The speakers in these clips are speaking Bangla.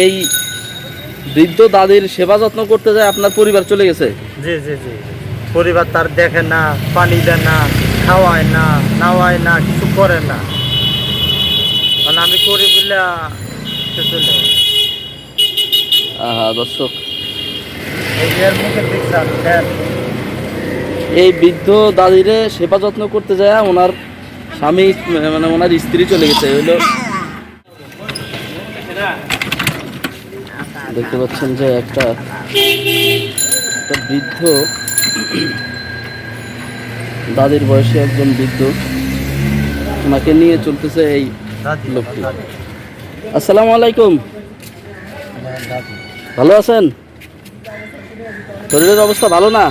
এই বৃদ্ধ দাদির সেবা যত্ন করতে যায় আপনার পরিবার চলে গেছে? জি জি জি। পরিবার তার দেখে না পানি দেয় না খাওয়ায় না নাওয়ায় না কিছু করে না। মানে আমি করি বলে সে চলে আহা দর্শক। এই বৃদ্ধ দাদিরে সেবা যত্ন করতে যায় ওনার স্বামী মানে ওনার স্ত্রী চলে গেছে হইল। দেখতে পাচ্ছেন যে একটা একটা বৃদ্ধ দাদির বয়সে একজন বৃদ্ধ ওনাকে নিয়ে চলতেছে এই লোকটি। আসসালামু আলাইকুম। ভালো আছেন? শরীরের অবস্থা ভালো না?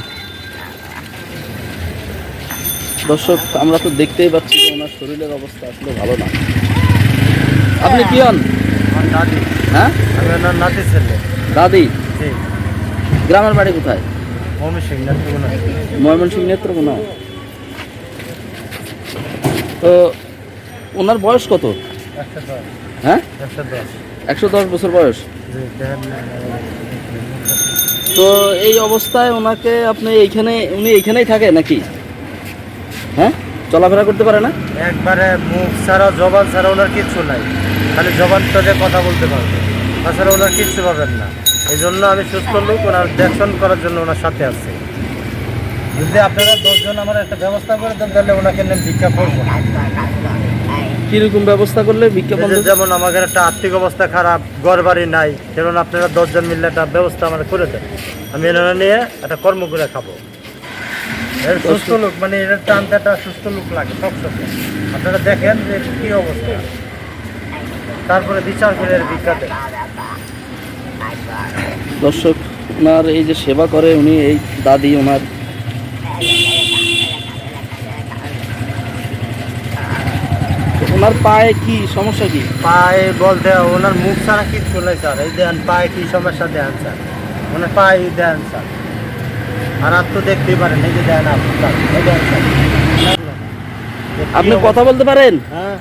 দর্শক আমরা তো দেখতেই পাচ্ছি যে ওনার শরীরের অবস্থা আসলে ভালো না। আপনি কি হন? হ্যাঁ? নাতি ছেলে। দাদি? গ্রামের বাড়ি কোথায়? ময়মনসিংহ নেত্রকোনা। তো ওনার বয়স কত? হ্যাঁ? একশো দশ। বছর বয়স। তো এই অবস্থায় ওনাকে আপনি এইখানে উনি এইখানেই থাকে নাকি? হ্যাঁ? চলাফেরা করতে পারে না? একবারে মুখ ছাড়া জবান ছাড়া ওনার কিচ্ছু নাই। খালি জবান দিয়ে কথা বলতে পারবে। তাছাড়া ওনার কিচ্ছু পাবেন না। এই জন্য আমি সুস্থ লোক ওনার দেখশন করার জন্য ওনার সাথে আছি। যদি আপনারা দশজন আমার একটা ব্যবস্থা করে দেন তাহলে ওনাকে নিয়ে ভিক্ষা করব। কীরকম ব্যবস্থা করলে বিজ্ঞাপন যেমন আমাদের একটা আর্থিক অবস্থা খারাপ ঘর বাড়ি নাই যেমন আপনারা দশজন মিললে একটা ব্যবস্থা আমার করে দেন। আমি এনারা নিয়ে একটা কর্ম করে খাব। এর সুস্থ লোক মানে এর টানতে একটা সুস্থ লোক লাগে সব সঙ্গে আপনারা দেখেন যে কি অবস্থা। তারপরে বিচার করে এর দর্শক ওনার এই যে সেবা করে উনি এই দাদি ওনার ওনার পায়ে কি সমস্যা কি? পায়ে বলতে ওনার মুখ ছাড়া কিচ্ছু নাই স্যার। এই দেন পায়ে কি সমস্যা দেন স্যার? ওনার পায়ে দেন স্যার। আর আর তো দেখতেই পারেন এই যে দেন। আপনি কথা বলতে পারেন? হ্যাঁ।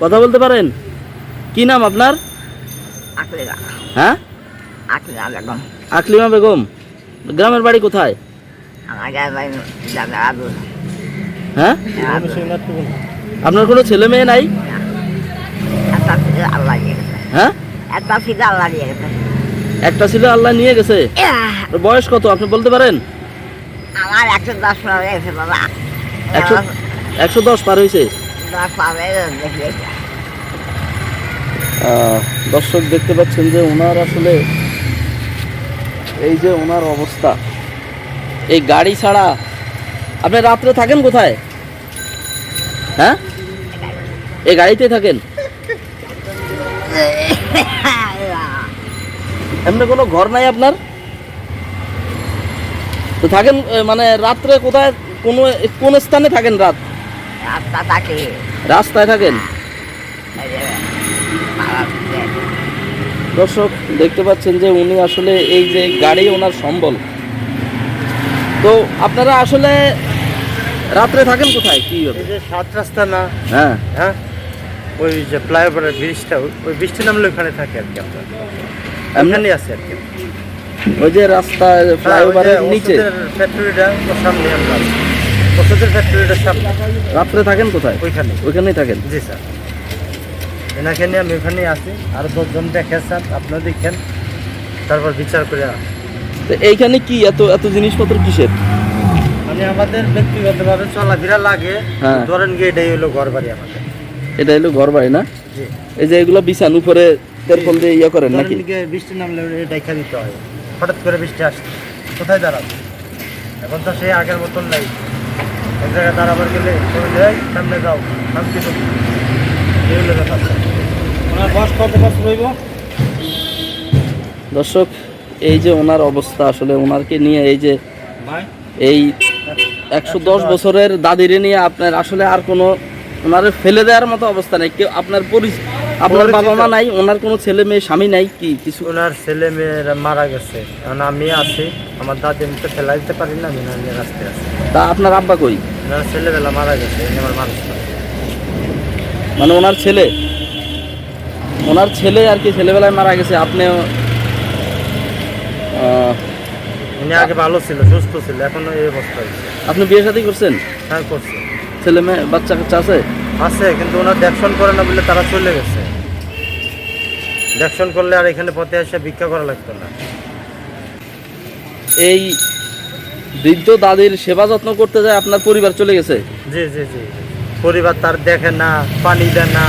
কথা বলতে পারেন? কি নাম আপনার? হ্যাঁ? আকলিমা বেগম। গ্রামের বাড়ি কোথায়? হ্যাঁ। আপনার কোনো ছেলে মেয়ে নাই? হ্যাঁ? একটা ফিরে আল্লাহ দিয়ে গেছে। একটা ছিল আল্লাহ নিয়ে গেছে? বয়স কত আপনি বলতে পারেন? আমার একশো দশ পার হয়ে গেছে বাবা। একশো দশ পার হয়েছে? দশ পার হয়ে দর্শক দেখতে পাচ্ছেন যে ওনার আসলে এই যে ওনার অবস্থা। এই গাড়ি ছাড়া আপনি রাত্রে থাকেন কোথায়? হ্যাঁ? এই গাড়িতে থাকেন? এমনি কোনো ঘর নাই আপনার? তো থাকেন মানে রাত্রে কোথায় কোনো কোন স্থানে থাকেন রাত? রাস্তা থাকে। রাস্তায় থাকেন এই যে পাড়ার দিকে। দর্শক দেখতে পাচ্ছেন যে উনি আসলে এই যে গাড়ি ওনার সম্বল। তো আপনারা আসলে রাত্রে থাকেন কোথায়? কি হবে? যে সাত রাস্তা না হ্যাঁ। হ্যাঁ? ওই যে ফ্লাইওভারের ব্রিজটা ওই- বৃষ্টি নামলে ওখানে থাকে আর কি আপনার এমনি? আছে আর কি। ওই যে রাস্তা ফ্লাইওভারের নিচে? ফ্যাক্টরিটা সামনে আমরা। ওষুধের ফ্যাক্টরিটার সামনে। রাত্রে থাকেন কোথায়? ওইখানে ওইখানেই থাকেন? জি স্যার। এনাকে নিয়ে আমি ওখানেই আছি। আর দশজন দেখে স্যার আপনারা দেখেন। তারপর বিচার করে তো এইখানে কি এত এত জিনিসপত্র কিসের? মানে আমাদের ব্যক্তিগতভাবে চলাফেরা লাগে। হ্যাঁ। ধরেন গিয়ে এটাই হলো ঘর বাড়ি আমাদের। এটা হলো ঘর বাড়ি না? এই যে এগুলো বিছান উপরে তেরপল দিয়ে ইয়ে করেন নাকি? বৃষ্টি নামলে দেখা দিতে হয়। হঠাৎ করে বৃষ্টি আসছে। কোথায় দাঁড়াবে? এখন তো সেই আগের মতন নাই। এক জায়গায় দাঁড়াবার গেলে সামনে যাও শান্তি এই ব্যাপার দর্শক এই যে ওনার অবস্থা আসলে ওনারকে নিয়ে এই যে এই একশো দশ বছরের দাদিরে নিয়ে আপনার আসলে আর কোনো ওনার ফেলে দেওয়ার মতো অবস্থা নেই। কেউ আপনার পরি- আপনার বাবা মা নাই ওনার কোনো ছেলে মেয়ে স্বামী নাই কি? কিছু ওনার ছেলে মেয়েরা মারা গেছে। কারণ আমি আছি আমার দাদি আমি তো ফেলা দিতে পারি না আমি রাস্তায় আছি। তা আপনার আব্বা কই? ওনার ছেলেবেলা মারা গেছে আমার মানুষ। মানে ওনার ছেলে? ওনার ছেলে আর কি ছেলেবেলায় মারা গেছে আপনি উনি আগে ভালো ছিল সুস্থ ছিল এখন এই অবস্থা আপনি বিয়ে শাদী করছেন? হ্যাঁ করছে। ছেলে মেয়ে বাচ্চা কাচ্চা আছে? আছে কিন্তু ওনার দেখশন করে না বলে তারা চলে গেছে। দেখশন করলে আর এখানে পথে এসে ভিক্ষা করা লাগতো না। এই বৃদ্ধ দাদির সেবা যত্ন করতে যায় আপনার পরিবার চলে গেছে? জি জি জি। পরিবার তার দেখে না পানি দেয় না।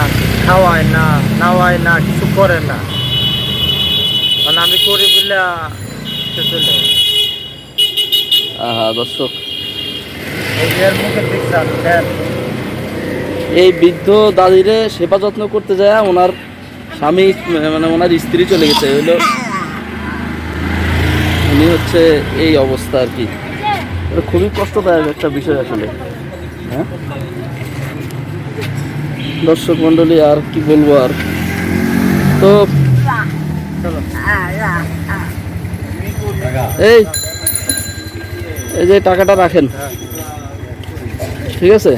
খাওয়ায় না নাওয়ায় না কিছু করে না। মানে আমি করি বলে চলে আহা দর্শক। এই বৃদ্ধ দাদিরে সেবা যত্ন করতে যায় ওনার স্বামী মানে ওনার স্ত্রী চলে গেছে। হইল উনি হচ্ছে এই অবস্থা আর কি। এটা খুবই কষ্টদায়ক একটা বিষয় আসলে। হ্যাঁ? দর্শক মন্ডলী আর কি বলব আর? তো এই এই যে টাকাটা রাখেন। ঠিক আছে?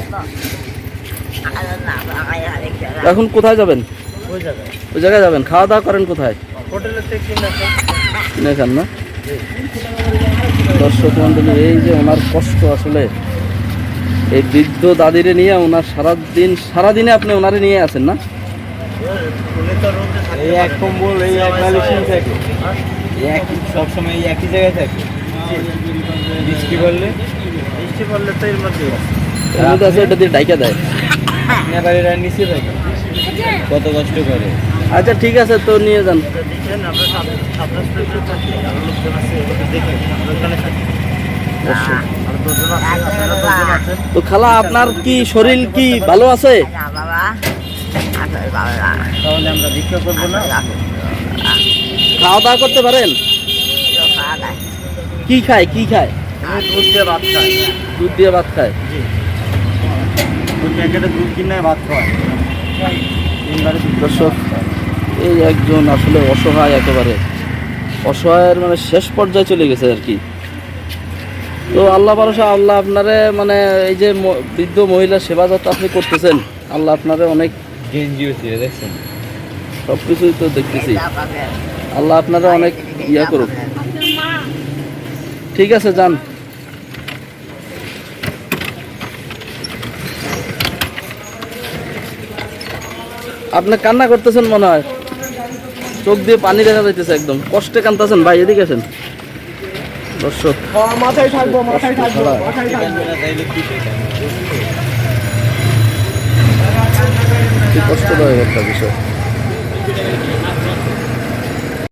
এখন কোথায় যাবেন? ওই জায়গায় যাবেন। খাওয়া দাওয়া করেন কোথায়? না? দর্শক মন্ডলী এই যে ওনার কষ্ট আসলে। এই বৃদ্ধ দাদিরে নিয়ে ওনার সারাদিন সারাদিনে আপনি ওনারে নিয়ে আছেন না? এই এক কম্বল এই এক মালিশিং থাকে। হ্যাঁ? একই সবসময় এই একই জায়গায় থাকে। বৃষ্টি পড়লে বৃষ্টি পড়লে তো এর মধ্যেই এর আছে এটা দিয়ে ডাইকা দেয়। নেপালিরা নিচে থাকে। কত কষ্ট করে। আচ্ছা ঠিক আছে তো নিয়ে যান। আমরা আছেন তো খালা আপনার কি শরীর কি ভালো আছে? বাবা। আসলে বাবা। তাহলে আমরা ভিক্ষা করব না? খাওয়া দাওয়া করতে পারেন? কি খায় কি খায়? দুধ দিয়ে ভাত খাই। দুধ দিয়ে ভাত খায়? দুধ কিনে ভাত দর্শক এই একজন আসলে অসহায় একেবারে। অসহায়ের মানে শেষ পর্যায়ে চলে গেছে আর কি। তো আল্লাহ ভরসা আল্লাহ আপনারে মানে এই যে বৃদ্ধ মহিলা সেবা যত্ন আপনি করতেছেন আল্লাহ আপনারে অনেক গেঞ্জি দেখছেন? সব কিছুই তো দেখতেছি। আল্লাহ আপনারা অনেক ইয়া করুক। ঠিক আছে যান। আপনি কান্না করতেছেন মনে হয়। চোখ দিয়ে পানি দেখা যাইতেছে একদম। কষ্টে কান্তাছেন ভাই এদিকে আসেন। দর্শক মাথায় থাকব মাথায় থাকব মাথায় থাকব। কষ্টদায়ক একটা বিষয়।